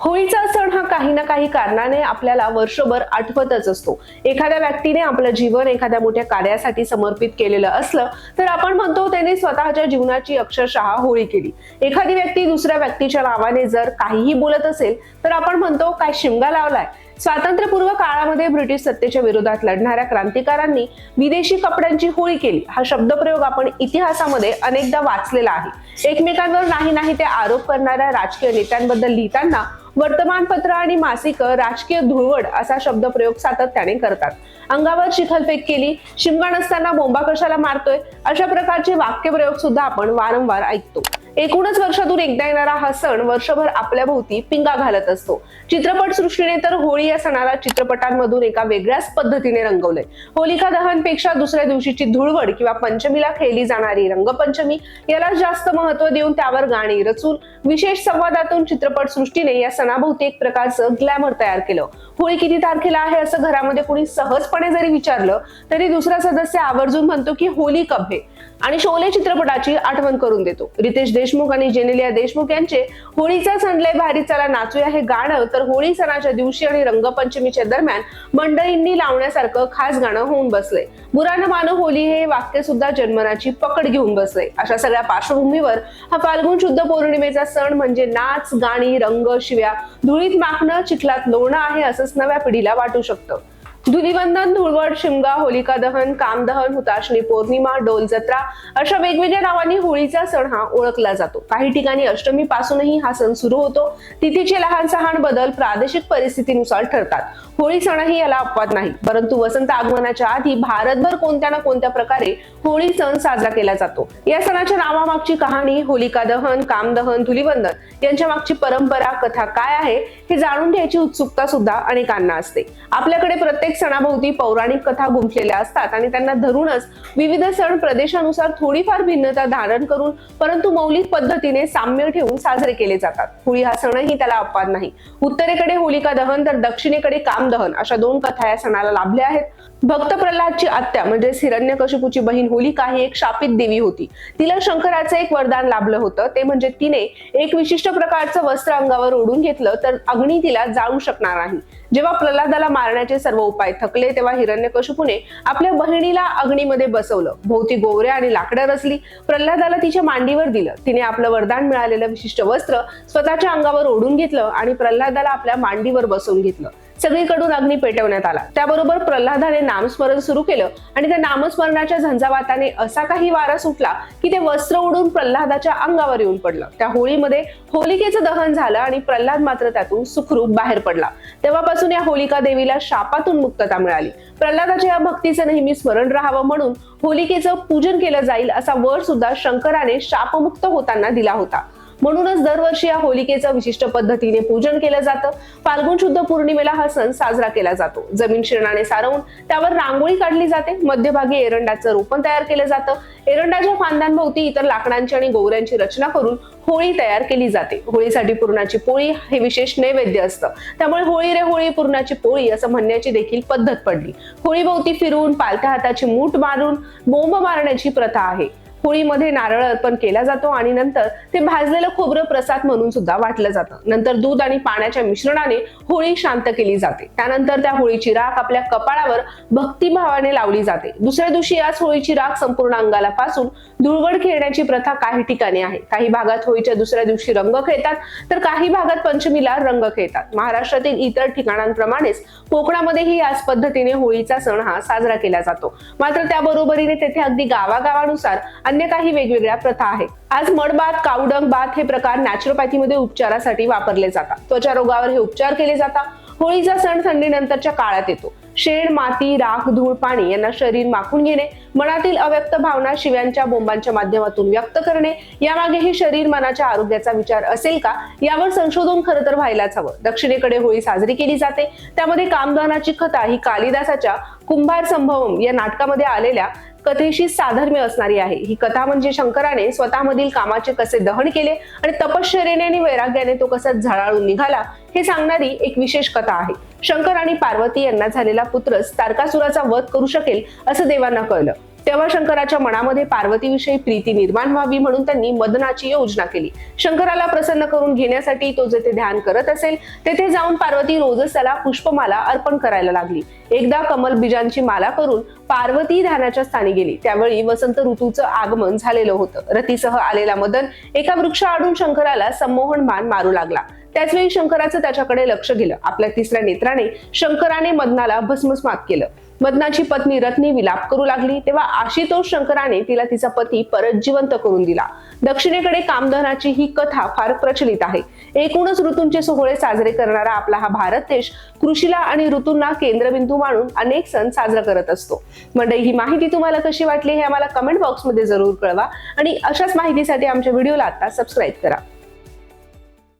होळीचा सण हा काही ना काही कारणाने आपल्याला वर्षभर आठवतच असतो. एखाद्या व्यक्तीने आपलं जीवन एखाद्या मोठ्या कार्यासाठी समर्पित केलेलं असलं तर आपण म्हणतो त्याने स्वतःच्या जीवनाची अक्षरशः होळी केली. एखादी व्यक्ती दुसऱ्या व्यक्तीच्या नावाने जर काहीही बोलत असेल तर आपण म्हणतो काय शिमगा लावलाय? स्वातंत्र्यपूर्व काळामध्ये ब्रिटिश सत्तेच्या विरोधात लढणाऱ्या क्रांतिकारांनी विदेशी कपड्यांची होळी केली. हा शब्दप्रयोग आपण इतिहासामध्ये अनेकदा वाचलेला आहे. एकमेकांवर नाही नाही ते आरोप करणाऱ्या राजकीय नेत्यांबद्दल लिहिताना वर्तमानपत्र आणि मासिक राजकीय धुळवड असा शब्दप्रयोग सातत्याने करतात. अंगावर शिखलफेक केली शिमगा नसताना बोंबा कशाला मारतोय अशा प्रकारचे वाक्यप्रयोग सुद्धा आपण वारंवार ऐकतो. एकूणच वर्षातून एकदा येणारा हा सण वर्षभर आपल्या भोवती पिंगा घालत असतो. चित्रपट सृष्टीने तर होळी या सणाला चित्रपटांमधून एका वेगळ्याच पद्धतीने रंगवलंय. होलिका दहनपेक्षा दुसऱ्या दिवशीची धुळवड किंवा पंचमीला खेळली जाणारी रंगपंचमी याला जास्त महत्त्व देऊन त्यावर गाणी रचून विशेष संवादातून चित्रपट सृष्टीने या सणाभोवती एक प्रकारचं ग्लॅमर तयार केलं. होळी किती तारखेला आहे असं घरामध्ये कुणी सहजपणे जरी विचारलं तरी दुसरा सदस्य आवर्जून म्हणतो की होली कब है? आणि शोले चित्रपटाची आठवण करून देतो. रितेश देशमुख आणि जेनेलिया देशमुख यांचे होळीचा सण लय भारी चला नाचूया हे गाणं तर होळी सणाच्या दिवशी आणि रंगपंचमीच्या दरम्यान मंडळींनी लावण्यासारखं खास गाणं होऊन बसले बुरानं मानो होली हे वाक्य सुद्धा जन्मनाची पकड घेऊन बसले अशा सगळ्या पार्श्वभूमीवर हा फाल्गुन शुद्ध पौर्णिमेचा सण म्हणजे नाच गाणी रंग शिव्या धुळीत माखणं चिखलात लोणं आहे असंच नव्या पिढीला वाटू शकतं. धुलिवंदन धुळवड शिमगा होलिका दहन कामदहन हुताशनी पौर्णिमा डोल जत्रा अशा वेगवेगळ्या नावांनी होळीचा सण हा ओळखला जातो. काही ठिकाणी अष्टमी पासूनही हा सण सुरू होतो. तिथीचे लहान सहान बदल प्रादेशिक परिस्थितीनुसार ठरतात. होळी सणही याला अपवाद नाही. परंतु वसंत आगमनाच्या आधी भारतभर कोणत्या ना कोणत्या प्रकारे होळी सण साजरा केला जातो. या सणाच्या नावामागची कहाणी होलिका दहन कामदहन धुलिवंदन यांच्या मागची परंपरा कथा काय आहे हे जाणून घ्यायची उत्सुकता सुद्धा अनेकांना असते. आपल्याकडे प्रत्येक सणाभोवती पौराणिक कथा गुंफलेल्या असतात आणि त्यांना धरूनच विविध सण प्रदेशानुसार थोडीफार भिन्नता धारण करून परंतु मौलिक पद्धतीने साम्य ठेवून साजरे केले जातात. होळी हा सणही त्याला अपवाद नाही. उत्तरेकडे होलिका दहन तर दक्षिणेकडे काम दहन अशा दोन कथा या सणाला लाभल्या आहेत. भक्त प्रल्हादची आत्या म्हणजे हिरण्यकशिपूची बहीण होलिका ही एक शापित देवी होती. तिला शंकराचं एक वरदान लाभलं होतं. ते म्हणजे तिने एक विशिष्ट प्रकारचं वस्त्र अंगावर ओढून घेतलं तर अग्नी तिला जाळू शकणार नाही. जेव्हा प्रल्हादाला मारण्याचे सर्व उपाय थकले तेव्हा हिरण्यकशिपूने आपल्या बहिणीला अग्नीमध्ये बसवलं. भोवती गोवऱ्या आणि लाकडं रचली. प्रल्हादाला तिच्या मांडीवर दिलं. तिने आपलं वरदान मिळालेलं विशिष्ट वस्त्र स्वतःच्या अंगावर ओढून घेतलं आणि प्रल्हादाला आपल्या मांडीवर बसवून घेतलं. सगळीकडून अग्नी पेटवण्यात आला. त्याबरोबर प्रल्हादाने नामस्मरण सुरू केलं आणि त्या नामस्मरणाच्या झंझावाताने असा काही वारा सुटला की ते वस्त्र उडून प्रल्हादाच्या अंगावर येऊन पडलं. त्या होळीमध्ये होलिकेचं दहन झालं आणि प्रल्हाद मात्र त्यातून सुखरूप बाहेर पडला. तेव्हापासून या होलिका देवीला शापातून मुक्तता मिळाली. प्रल्हादाच्या या भक्तीचं नेहमी स्मरण राहावं म्हणून होलिकेचं पूजन केलं जाईल असा वर सुद्धा शंकराने शापमुक्त होताना दिला होता. म्हणूनच दरवर्षी या होलिकेचं विशिष्ट पद्धतीने पूजन केलं जातं. फाल्गुन शुद्ध पौर्णिमेला हा सण साजरा केला जातो. जमीन शिरणाने सारवून त्यावर रांगोळी काढली जाते. मध्यभागी एरंडाचं रोपण तयार केलं जातं. एरंडाच्या फांद्यांभोवती इतर लाकडांची आणि गोवऱ्यांची रचना करून होळी तयार केली जाते. होळीसाठी पुरणाची पोळी हे विशेष नैवेद्य असतं. त्यामुळे होळी रे होळी पुरणाची पोळी असं म्हणण्याची देखील पद्धत पडली. होळीभोवती फिरून पालथ्या हाताची मूठ मारून बोंब मारण्याची प्रथा आहे. होळीमध्ये नारळ अर्पण केला जातो आणि नंतर ते भाजलेलं खोबरं प्रसाद म्हणून सुद्धा वाटलं जातं. नंतर दूध आणि पाण्याच्या मिश्रणाने होळी शांत केली जाते. त्यानंतर त्या होळीची राख आपल्या कपाळावर भक्तिभावाने लावली जाते. दुसऱ्या दिवशी याच होळीची राख संपूर्ण अंगाला पासून धुळवड खेळण्याची प्रथा काही ठिकाणी आहे. काही भागात होळीच्या दुसऱ्या दिवशी रंग खेळतात तर काही भागात पंचमीला रंग खेळतात. महाराष्ट्रातील इतर ठिकाणांप्रमाणेच कोकणामध्येही याच पद्धतीने होळीचा सण हा साजरा केला जातो. मात्र त्याबरोबरीने तेथे अगदी गावागावानुसार अन्य काही वेगवेगळ्या प्रथा आहेत. आज मडबात कावडंग बात हे प्रकार नॅचरोपॅथीमध्ये उपचारासाठी वापरले जातात. त्वचा रोगावर हे उपचार केले जातात. होळीचा सण थंडीनंतरच्या काळात येतो. शेण माती राख धूळ पाणी यांना शरीर माखून घेणे मनातील अव्यक्त भावना शिव्यांच्या बोंबांच्या माध्यमातून व्यक्त करणे यामागे हे शरीर मनाच्या आरोग्याचा विचार असेल का? यावर संशोधन खरं तर व्हायलाच हवं. दक्षिणेकडे होळी साजरी केली जाते. त्यामध्ये कामदानाची कथा ही कालिदासाच्या कुंभार संभवम या नाटकामध्ये आलेल्या कथेशी साधर्म्य असणारी आहे. ही कथा म्हणजे शंकराने स्वतःमधील कामाचे कसे दहन केले आणि तपश्चर्याने आणि वैराग्याने तो कसा झळाळून निघाला हे सांगणारी एक विशेष कथा आहे. शंकर आणि पार्वती यांना झालेला पुत्रच तारकासुराचा वध करू शकेल असं देवांना कळलं. तेव्हा शंकराच्या मनामध्ये पार्वतीविषयी प्रीती निर्माण व्हावी म्हणून त्यांनी मदनाची योजना केली. शंकराला प्रसन्न करून घेण्यासाठी तो जेथे ध्यान करत असेल तेथे जाऊन पार्वती रोजच त्याला पुष्पमाला अर्पण करायला लागली. एकदा कमल बीजांची माला करून पार्वती ध्यानाच्या स्थानी गेली. त्यावेळी वसंत ऋतूचं आगमन झालेलं होतं. रतीसह आलेला मदन एका वृक्षाआडून शंकराला संमोहन मान मारू लागला. त्याचवेळी शंकराचं त्याच्याकडे लक्ष गेलं. आपल्या तिसऱ्या नेत्राने शंकराने मदनाला भस्मस्मात केलं. मदनाची पत्नी रत्नी विलाप करू लागली तेव्हा आशितोष शंकराने तिला तिचा पती परत जिवंत करून दिला. दक्षिणेकडे कामधनाची ही कथा फार प्रचलित आहे. एकूणच ऋतूंचे सोहळे साजरे करणारा आपला हा भारत देश कृषीला आणि ऋतूंना केंद्रबिंदू मानून अनेक सण साजरा करत असतो. मंडळी ही माहिती तुम्हाला कशी वाटली हे आम्हाला कमेंट बॉक्समध्ये जरूर कळवा आणि अशाच माहितीसाठी आमच्या व्हिडिओला आता सबस्क्राईब करा.